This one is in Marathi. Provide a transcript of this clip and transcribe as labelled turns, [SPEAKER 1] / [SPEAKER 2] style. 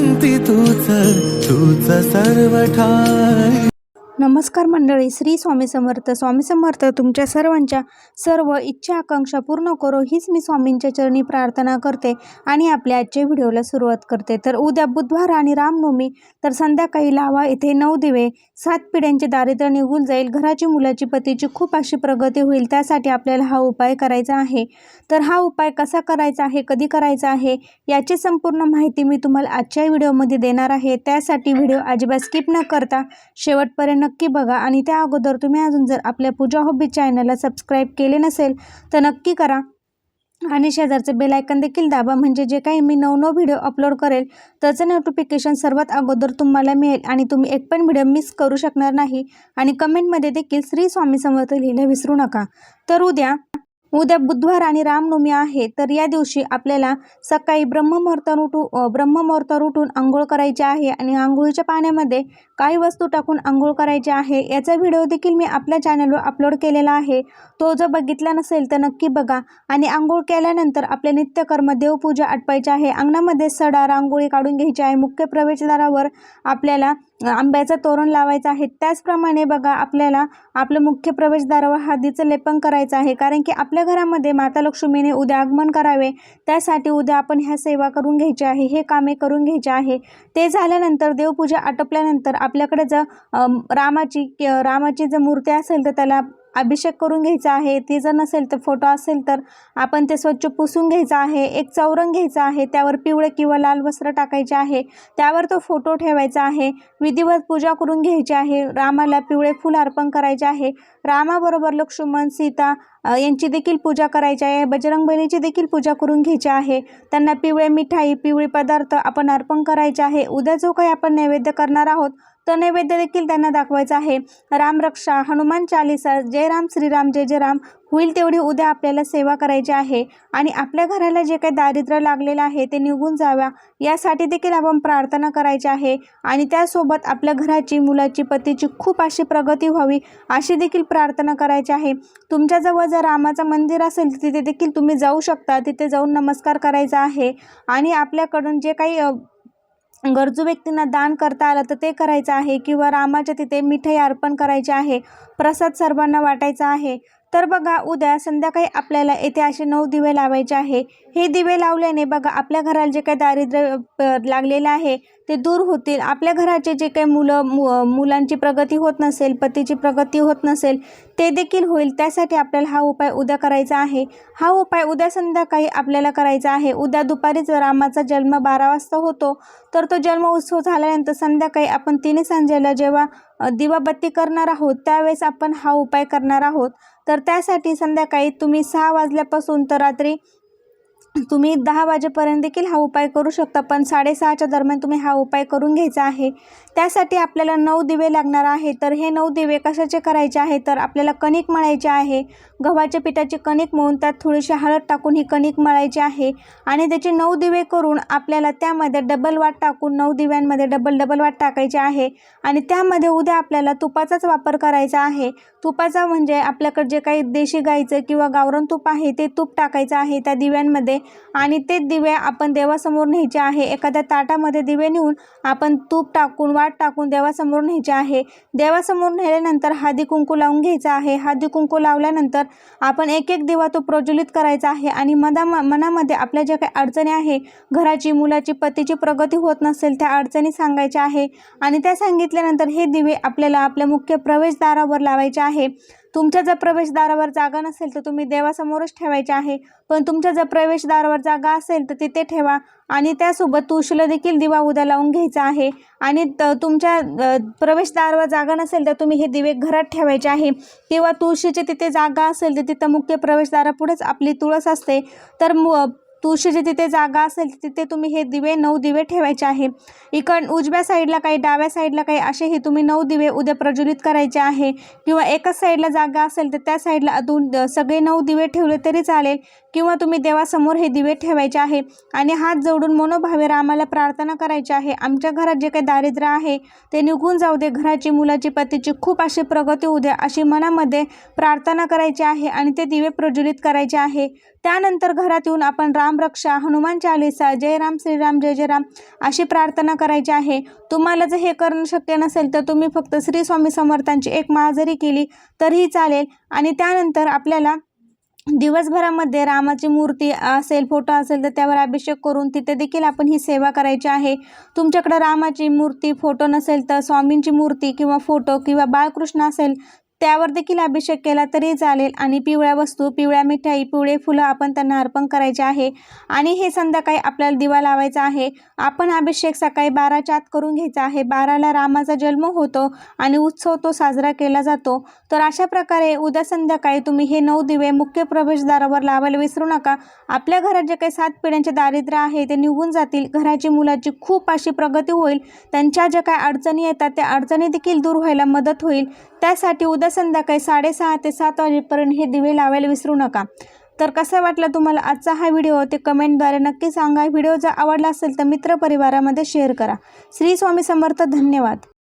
[SPEAKER 1] शांती तूच तूच सर्व ठाई
[SPEAKER 2] नमस्कार मंडळी श्री स्वामी समर्थ. स्वामी समर्थ तुमच्या सर्वांच्या सर्व इच्छा आकांक्षा पूर्ण करो हीच मी स्वामींच्या चरणी प्रार्थना करते आणि आपल्या आजच्या व्हिडिओला सुरुवात करते. तर उद्या बुधवार आणि रामनवमी तर संध्याकाळी लावा इथे नऊ दिवे सात पिढ्यांचे दारिद्र्य निघून जाईल घराची मुलाची पतीची खूप अशी प्रगती होईल त्यासाठी आपल्याला हा उपाय करायचा आहे. तर हा उपाय कसा करायचा आहे कधी करायचा आहे याची संपूर्ण माहिती मी तुम्हाला आजच्या व्हिडिओमध्ये देणार आहे. त्यासाठी व्हिडिओ अजिबात स्किप न करता शेवटपर्यंत नक्की बघा आणि त्या अगोदर तुम्ही अजून जर आपल्या पूजा हॉबी चॅनलला सबस्क्राईब केले नसेल तर नक्की करा. आणि शेजारचे बेलायकन देखील दाबा म्हणजे जे काही मी नवनव व्हिडिओ अपलोड करेल त्याचं नोटिफिकेशन सर्वात अगोदर तुम्हाला मिळेल आणि तुम्ही एक पण व्हिडिओ मिस करू शकणार नाही. आणि कमेंटमध्ये देखील श्री स्वामी समर्थ लिहिलं विसरू नका. तर उद्या उद्या बुधवार आणि रामनवमी आहे तर या दिवशी आपल्याला सकाळी ब्रह्ममुहूर्तावर उठू अ, ब्रह्ममुहूर्तावर उठून आंघोळ करायची आहे आणि आंघोळीच्या पाण्यामध्ये काही वस्तू टाकून आंघोळ करायची आहे याचा व्हिडिओ देखील मी आपल्या चॅनलवर अपलोड केलेला आहे. तो जर बघितला नसेल तर नक्की बघा. आणि आंघोळ केल्यानंतर आपले नित्यकर्म देवपूजा आटपायची आहे. अंगणामध्ये सडा रांगोळी काढून घ्यायची आहे. मुख्य प्रवेशद्वारावर आपल्याला आंब्याचं तोरण लावायचं आहे. त्याचप्रमाणे बघा आपल्याला आपलं मुख्य प्रवेशद्वारावर हळदीचं लेपन करायचं आहे. कारण की आपल्या घरामध्ये माता लक्ष्मीने उद्या आगमन करावे. त्यासाठी उद्या आपण ह्या सेवा करून घ्यायची आहे. हे कामे करून घ्यायचे आहे. ते झाल्यानंतर देवपूजा आटोपल्यानंतर आपल्याकडे जर रामाची रामाची जर मूर्ती असेल तर त्याला अभिषेक करून घ्यायचा आहे. ती जर नसेल तर फोटो असेल तर आपण ते स्वच्छ पुसून घ्यायचं आहे. एक चौरंग घ्यायचा आहे. त्यावर पिवळे किंवा लाल वस्त्र टाकायचे आहे. त्यावर तो फोटो ठेवायचा आहे. विधिवत पूजा करून घ्यायची आहे. रामाला पिवळे फूल अर्पण करायचे आहे. रामाबरोबर लक्ष्मण सीता यांची देखील पूजा करायची आहे. बजरंगबलीची देखील पूजा करून घ्यायची आहे. त्यांना पिवळे मिठाई पिवळे पदार्थ आपण अर्पण करायचे आहे. उद्या जो काही आपण नैवेद्य करणार आहोत तो नैवेद्य देखील त्यांना दाखवायचा आहे. रामरक्षा हनुमान चालिसा जय राम श्रीराम जय जय राम होईल तेवढी उद्या आपल्याला सेवा करायची आहे. आणि आपल्या घराला जे काही दारिद्र्य लागलेलं आहे ते निघून जाव्या यासाठी देखील आपण प्रार्थना करायची आहे. आणि त्यासोबत आपल्या घराची मुलाची पतीची खूप अशी प्रगती व्हावी अशी देखील प्रार्थना करायची आहे. तुमच्याजवळ जर रामाचं मंदिर असेल तर तिथे देखील तुम्ही जाऊ शकता. तिथे जाऊन नमस्कार करायचा आहे. आणि आपल्याकडून जे काही गरजू व्यक्तींना दान करता आलं तर ते करायचं आहे किंवा रामाच्या तिथे मिठाई अर्पण करायची आहे प्रसाद सर्वांना वाटायचा आहे. तर बघा उद्या संध्याकाळी आपल्याला येथे असे नऊ दिवे लावायचे आहे. हे दिवे लावल्याने बघा आपल्या घराला जे काही दारिद्र्य लागलेलं आहे ते दूर होतील. आपल्या घराचे जे काही मुलं मु मुलांची प्रगती होत नसेल पतीची प्रगती होत नसेल ते देखील होईल. त्यासाठी आपल्याला हा उपाय उद्या करायचा आहे. हा उपाय उद्या संध्याकाळी आपल्याला करायचा आहे. उद्या दुपारीच रामाचा जन्म बारा वाजता होतो तर तो जन्म उत्सव झाल्यानंतर संध्याकाळी आपण तिन्ही सांजेला जेव्हा दिवाबत्ती करणार आहोत त्यावेळेस आपण हा उपाय करणार आहोत. तर त्यासाठी संध्याकाळी तुम्ही सहा वाजल्यापासून तर रात्री तुम्ही दहा वाजेपर्यंत देखील हा उपाय करू शकता पण साडेसहाच्या दरम्यान तुम्ही हा उपाय करून घ्यायचा आहे. त्यासाठी आपल्याला नऊ दिवे लागणार आहे तर हे नऊ दिवे कशाचे करायचे आहे तर आपल्याला कणिक मळायचे आहे. गव्हाच्या पिठाची कणिक मळून त्यात थोडीशी हळद टाकून ही कणिक मळायची आहे. आणि त्याचे नऊ दिवे करून आपल्याला त्यामध्ये डबल वाट टाकून नऊ दिव्यांमध्ये डबल डबल वाट टाकायची आहे. आणि त्यामध्ये उद्या आपल्याला तुपाचाच वापर करायचा आहे. तुपाचा म्हणजे आपल्याकडे जे काही देशी गाईचं किंवा गावरण तूप आहे ते तूप टाकायचं आहे. त्या दिव्यांमध्ये आणि ते दिवे आपण देवासमोर न्यायचे आहे. एखाद्या ताटामध्ये दिवे नेऊन आपण तूप टाकून वाट टाकून देवासमोर न्यायचे आहे. देवासमोर नेल्यानंतर हळदी कुंकू लावून घ्यायचा आहे. हळदी कुंकू लावल्यानंतर आपण एक एक दिवा तो प्रज्वलित करायचा आहे आणि मधा मनामध्ये आपल्या ज्या काही अडचणी आहे घराची मुलाची पतीची प्रगती होत नसेल त्या अडचणी सांगायच्या आहे. आणि त्या सांगितल्यानंतर हे दिवे आपल्याला आपल्या मुख्य प्रवेशद्वारावर लावायचे आहे. तुमच्या जर प्रवेशद्वारावर जागा नसेल तर तुम्ही देवासमोरच ठेवायचे आहे. पण तुमच्या जर प्रवेशद्वारावर जागा असेल तर तिथे ठेवा आणि त्यासोबत तुळशीला देखील दिवा उद्या लावून घ्यायचा आहे. आणि त तुमच्या प्रवेशद्वारावर जागा नसेल तर तुम्ही हे दिवे घरात ठेवायचे आहे. किंवा तुळशीची तिथे जागा असेल तर तिथं मुख्य प्रवेशद्वारापुढेच आपली तुळस असते. तर मु तुळशीची तिथे जागा असेल तिथे तुम्ही हे दिवे नऊ दिवे ठेवायचे आहे. इकड उजव्या साईडला काही डाव्या साईडला काही असेही तुम्ही नऊ दिवे उद्या प्रज्वलित करायचे आहे. किंवा एकाच साईडला जागा असेल तर त्या साईडला अजून सगळे नऊ दिवे ठेवले तरी चालेल. किंवा तुम्ही देवासमोर हे दिवे ठेवायचे आहे आणि हात जोडून मनोभावे रामाला प्रार्थना करायची आहे. आमच्या घरात जे काही दारिद्र्य आहे ते निघून जाऊ दे. घराची मुलाची पतीची खूप अशी प्रगती होऊ द्या अशी मनामध्ये प्रार्थना करायची आहे आणि ते दिवे प्रज्वलित करायचे आहे. त्यानंतर घरात येऊन आपण रामरक्षा हनुमान चालिसा जय राम श्रीराम जय जय राम अशी प्रार्थना करायची आहे. तुम्हाला जर हे करणं शक्य नसेल तर तुम्ही फक्त श्री स्वामी समर्थांची एक माळ जरी केली तरीही चालेल आणि त्यानंतर आपल्याला दिवसभरामध्ये रामाची मूर्ती असेल फोटो असेल तर त्यावर अभिषेक करून तिथे देखील आपण ही सेवा करायची आहे. तुमच्याकडं रामाची मूर्ती फोटो नसेल तर स्वामींची मूर्ती किंवा फोटो किंवा बाळकृष्ण असेल त्यावर देखील अभिषेक केला तरी चालेल. आणि पिवळ्या वस्तू पिवळ्या मिठाई पिवळे फुलं आपण त्यांना अर्पण करायचे आहे. आणि हे संध्याकाळी आपल्याला दिवा लावायचा आहे. आपण अभिषेक सकाळी बाराच्या आत करून घ्यायचा आहे. बाराला रामाचा जन्म होतो आणि उत्सव तो साजरा केला जातो. तर अशा प्रकारे उद्या संध्याकाळी तुम्ही हे नऊ दिवे मुख्य प्रवेशद्वारावर लावायला विसरू नका. आपल्या घरात जे काही सात पिढ्यांचे दारिद्र्य आहे ते निघून जातील. घराची मुलाची खूप अशी प्रगती होईल. त्यांच्या ज्या काही अडचणी येतात त्या अडचणी देखील दूर व्हायला मदत होईल. त्यासाठी उद्या संध्याकाळी साडेसहा ते सात वाजेपर्यंत हे दिवे लावायला विसरू नका. तर कसा वाटला तुम्हाला आजचा हा व्हिडिओ? ते कमेंटद्वारे नक्की सांगा. व्हिडिओ जर आवडला असेल तर मित्रपरिवारामध्ये शेअर करा. श्री स्वामी समर्थ धन्यवाद.